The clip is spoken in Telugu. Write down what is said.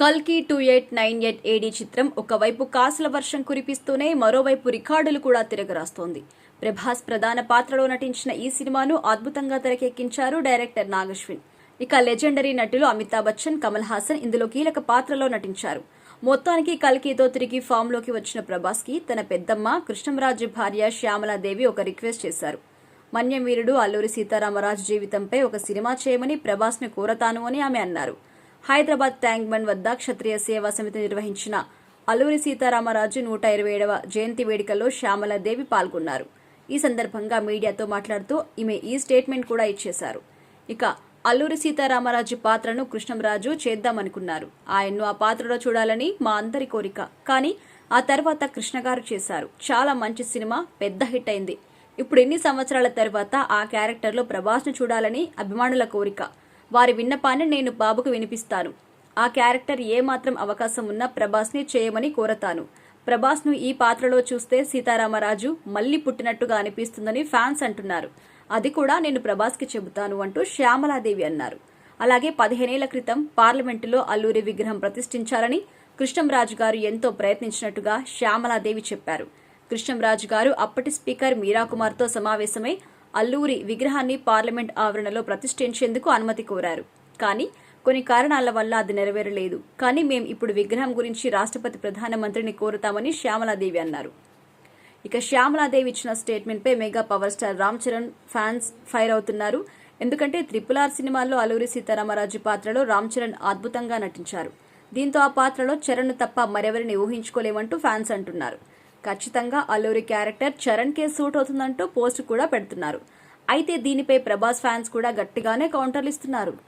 కల్కి two eight nine eight AD చిత్రం ఒకవైపు కాసుల వర్షం కురిపిస్తూనే మరోవైపు రికార్డులు కూడా తిరగరాస్తోంది. ప్రభాస్ ప్రధాన పాత్రలో నటించిన ఈ సినిమాను అద్భుతంగా తెరకెక్కించారు డైరెక్టర్ నాగశ్విన్. ఇక లెజెండరీ నటులు అమితాబ్ బచ్చన్ కమల్ హాసన్ ఇందులో కీలక పాత్రలో నటించారు. మొత్తానికి కల్కితో తిరిగి ఫామ్లోకి వచ్చిన ప్రభాస్కి తన పెద్దమ్మ కృష్ణంరాజు భార్య శ్యామలాదేవి ఒక రిక్వెస్ట్ చేశారు. మన్యం వీరుడు అల్లూరి సీతారామరాజు జీవితంపై ఒక సినిమా చేయమని ప్రభాస్ను కోరతాను అని ఆమె అన్నారు. హైదరాబాద్ ట్యాంక్ బండ్ వద్ద క్షత్రియ సేవా సమితి నిర్వహించిన అల్లూరి సీతారామరాజు నూట ఇరవై ఏడవ జయంతి వేడుకల్లో శ్యామలాదేవి పాల్గొన్నారు. ఈ సందర్భంగా మీడియాతో మాట్లాడుతూ ఈమె ఈ స్టేట్మెంట్ కూడా ఇచ్చేశారు. ఇక అల్లూరి సీతారామరాజు పాత్రను కృష్ణంరాజు చేద్దామనుకున్నారు. ఆయన్ను ఆ పాత్రలో చూడాలని మా అందరి కోరిక. కానీ ఆ తర్వాత కృష్ణ గారు చేశారు. చాలా మంచి సినిమా పెద్ద హిట్ అయింది. ఇప్పుడు ఎన్ని సంవత్సరాల తర్వాత ఆ క్యారెక్టర్లో ప్రభాస్ను చూడాలని అభిమానుల కోరిక. వారి విన్నపాన్ని నేను బాబుకు వినిపిస్తాను. ఆ క్యారెక్టర్ ఏ మాత్రం అవకాశం ఉన్నా ప్రభాస్ని చేయమని కోరతాను. ప్రభాస్ను ఈ పాత్రలో చూస్తే సీతారామరాజు మళ్ళీ పుట్టినట్టుగా అనిపిస్తుందని ఫ్యాన్స్ అంటున్నారు. అది కూడా నేను ప్రభాస్కి చెబుతాను అంటూ శ్యామలాదేవి అన్నారు. అలాగే పదిహేనేళ్ళ క్రితం పార్లమెంటులో అల్లూరి విగ్రహం ప్రతిష్ఠించాలని కృష్ణంరాజు గారు ఎంతో ప్రయత్నించినట్టుగా శ్యామలాదేవి చెప్పారు. కృష్ణంరాజు గారు అప్పటి స్పీకర్ మీరాకుమార్తో సమావేశమై అల్లూరి విగ్రహాన్ని పార్లమెంట్ ఆవరణలో ప్రతిష్ఠించేందుకు అనుమతి కోరారు. కానీ కొన్ని కారణాల వల్ల అది నెరవేరలేదు. కానీ మేం ఇప్పుడు విగ్రహం గురించి రాష్ట్రపతి ప్రధానమంత్రిని కోరుతామని శ్యామలాదేవి అన్నారు. ఇక శ్యామలాదేవి ఇచ్చిన స్టేట్మెంట్ పై mega power star Ram Charan fans fire అవుతున్నారు. ఎందుకంటే త్రిపుల్ ఆర్ సినిమాల్లో అల్లూరి సీతారామరాజు పాత్రలో రామ్ చరణ్ అద్భుతంగా నటించారు. దీంతో ఆ పాత్రలో చరణ్ తప్ప మరెవరిని ఊహించుకోలేమంటూ ఫ్యాన్స్ అంటున్నారు. ఖచ్చితంగా అల్లూరి క్యారెక్టర్ చరణ్ కే సూట్ అవుతుందంటూ పోస్ట్ కూడా పెడుతున్నారు. అయితే దీనిపై ప్రభాస్ ఫ్యాన్స్ కూడా గట్టిగానే కౌంటర్లు ఇస్తున్నారు.